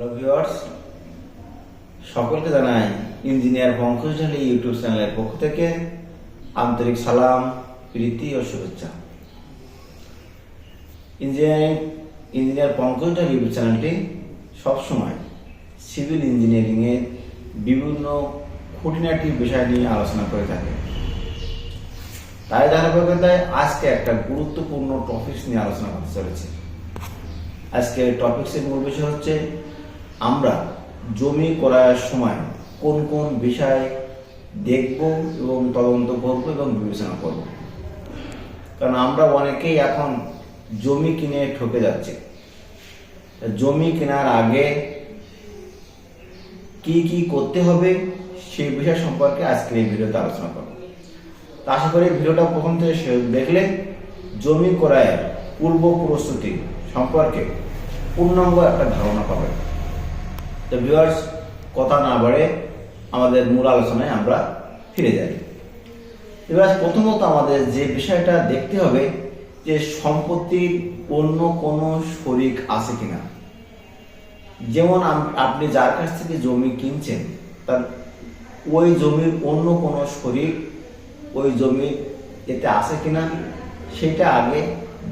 Hello সকলকে জানাই engineer Pankaj YouTube চ্যানেলের পক্ষ থেকে আন্তরিক সালাম, প্রীতি ও শুভেচ্ছা। ইঞ্জিনিয়ারিং ইঞ্জিনিয়ার পঙ্কজ ইউটিউব চ্যানেলটি সবসময় সিভিল ইঞ্জিনিয়ারিংয়ের বিভিন্ন খুঁটিনাটি বিষয় নিয়ে আলোচনা করে থাকে। তাই ধারাবাহিকতায় আজকে একটা গুরুত্বপূর্ণ টপিকস নিয়ে আলোচনা করতে চলেছে। আজকে টপিক্সের মূল বিষয় হচ্ছে আমরা জমি করার সময় কোন কোন বিষয় দেখব এবং তদন্ত করব এবং বিবেচনা করব। কারণ আমরা অনেকেই এখন জমি কিনে ঠকে যাচ্ছে। জমি কেনার আগে কি কি করতে হবে সেই বিষয় সম্পর্কে আজকের এই ভিডিওতে আলোচনা করব। আশা করি ভিডিওটা প্রথম থেকে দেখলে জমি ক্রয়ের পূর্ব প্রস্তুতি সম্পর্কে পূর্ণাঙ্গ একটা ধারণা পাবেন। তো ভিউয়ার্স কথা না বাড়ে, আমাদের মূল আলোচনায় আমরা ফিরে যাই। এবার প্রথমত আমাদের যে বিষয়টা দেখতে হবে, যে সম্পত্তির অন্য কোনো শরিক আছে কিনা। যেমন আপনি যার কাছ থেকে জমি কিনছেন, তার ওই জমির অন্য কোনো শরিক ওই জমি এতে আছে কিনা, সেটা আগে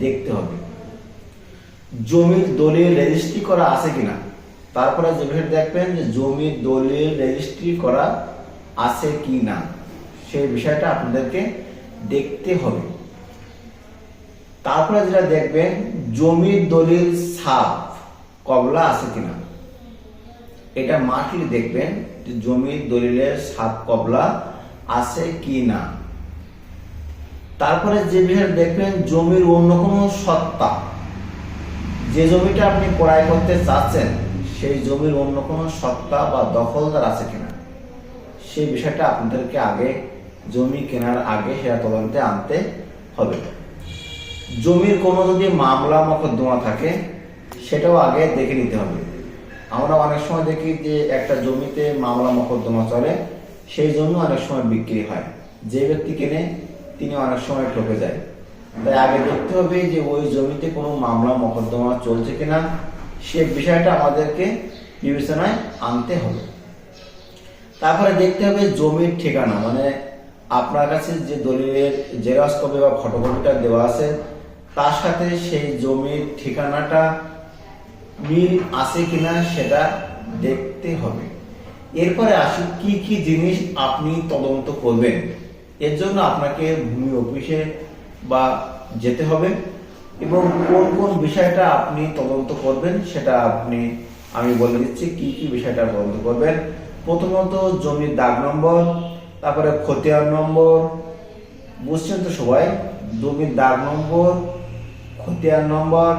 দেখতে হবে। জমির দলিল রেজিস্ট্রি করা আছে কিনা তারপরে যে বিষয়টা দেখবেন যে জমির দলিল রেজিস্ট্রি করা আছে কি না, সেই বিষয়টা আপনাদেরকে দেখতে হবে। তারপরে যেটা দেখবেন জমির দলিল সাফ কবলা আছে কিনা। এটা মাটির দেখবেন যে জমির দলিলের সাপ, কবলা আছে কি না তারপরে যে বিষয়টা দেখবেন, জমির অন্য কোনো সত্তা। যে জমিটা আপনি ক্রয় করতে চাচ্ছেন সেই জমির অন্য কোনো সত্তা বা দখলদার আছে কিনা? সেই বিষয়টা আপনাদেরকে আগে জমি কেনার আগে সেটা তদন্তে আনতে হবে। জমির কোনো যদি মামলা মকদ্দমা থাকে, সেটাও আগে দেখে নিতে হবে। আমরা অনেক সময় দেখি যে একটা জমিতে মামলা মকদ্দমা চলে, সেই জন্য অনেক সময় বিক্রি হয়। যে ব্যক্তি কেনে, তিনি অনেক সময় ঠকে যায়। তাই আগে দেখতে হবে যে ওই জমিতে কোনো মামলা মকদ্দমা চলছে কিনা সে বিষয়টা আমাদেরকে বিবেচনায় আনতে হবে। তারপরে দেখতে হবে জমির ঠিকানা মানে আপনার কাছে যে দলিলের জেরক্স কপি বা ফটোকপিটা দেওয়া আছে, তার সাথে সেই জমির ঠিকানাটা মিল আছে কিনা সেটা দেখতে হবে। এরপরে আসি কি কি জিনিস আপনি তদন্ত করবেন। এর জন্য আপনাকে ভূমি অফিসে বা যেতে হবে। এবং কোন কোন বিষয়টা আপনি তদন্ত করবেন সেটা আপনি, আমি বলে দিচ্ছি কি কি বিষয়টা তদন্ত করবেন। প্রথমত জমির দাগ নম্বর, তারপরে খতিয়ান নম্বর, বুঝছেন তো সবাই? জমির দাগ নম্বর, খতিয়ান নম্বর,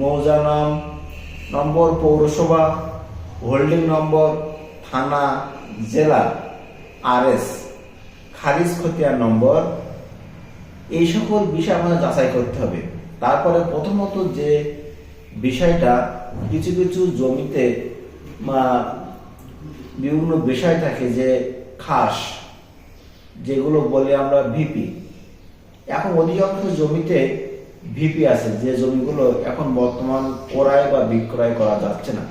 মৌজা নাম নম্বর, পৌরসভা, হোল্ডিং নম্বর, থানা, জেলা, আরএস, খারিজ খতিয়ান নম্বর। এই সকল বিষয় আমাদের যাচাই করতে হবে। তারপরে প্রথমত যে বিষয়টা, কিছু কিছু জমিতে বিভিন্ন বিষয় থাকে যে খাস, যেগুলো বলে আমরা ভিপি। এখন অধিকাংশ জমিতে ভিপি আছে, যে জমিগুলো এখন বর্তমান ক্রয় বা বিক্রয় করা যাচ্ছে না।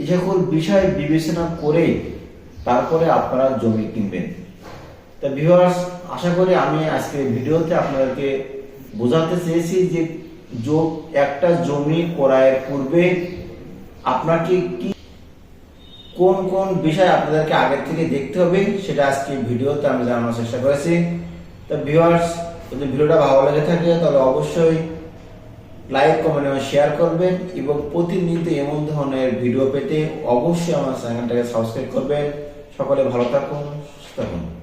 এই সকল বিষয় বিবেচনা করেই তারপরে আপনারা জমি কিনবেন। তা ভিউয়ার্স আশা করি আমি আজকে ভিডিওতে আপনাদেরকে বোঝাতে চেয়েছি যে একটা জমি ক্রয়ের পূর্বে আপনাকে কি, কোন কোন বিষয় আপনাদেরকে আগের থেকে দেখতে হবে সেটা আজকে ভিডিওতে আমি জানানোর চেষ্টা করেছি। তো ভিউয়ার্স যদি ভিডিওটা ভালো লেগে থাকে, তাহলে অবশ্যই লাইক কমেন্ট এবং শেয়ার করবেন এবং প্রতিনিয়ত এমন ধরনের ভিডিও পেতে অবশ্যই আমার চ্যানেলটাকে সাবস্ক্রাইব করবেন। সকলে ভালো থাকুন, সুস্থ থাকুন।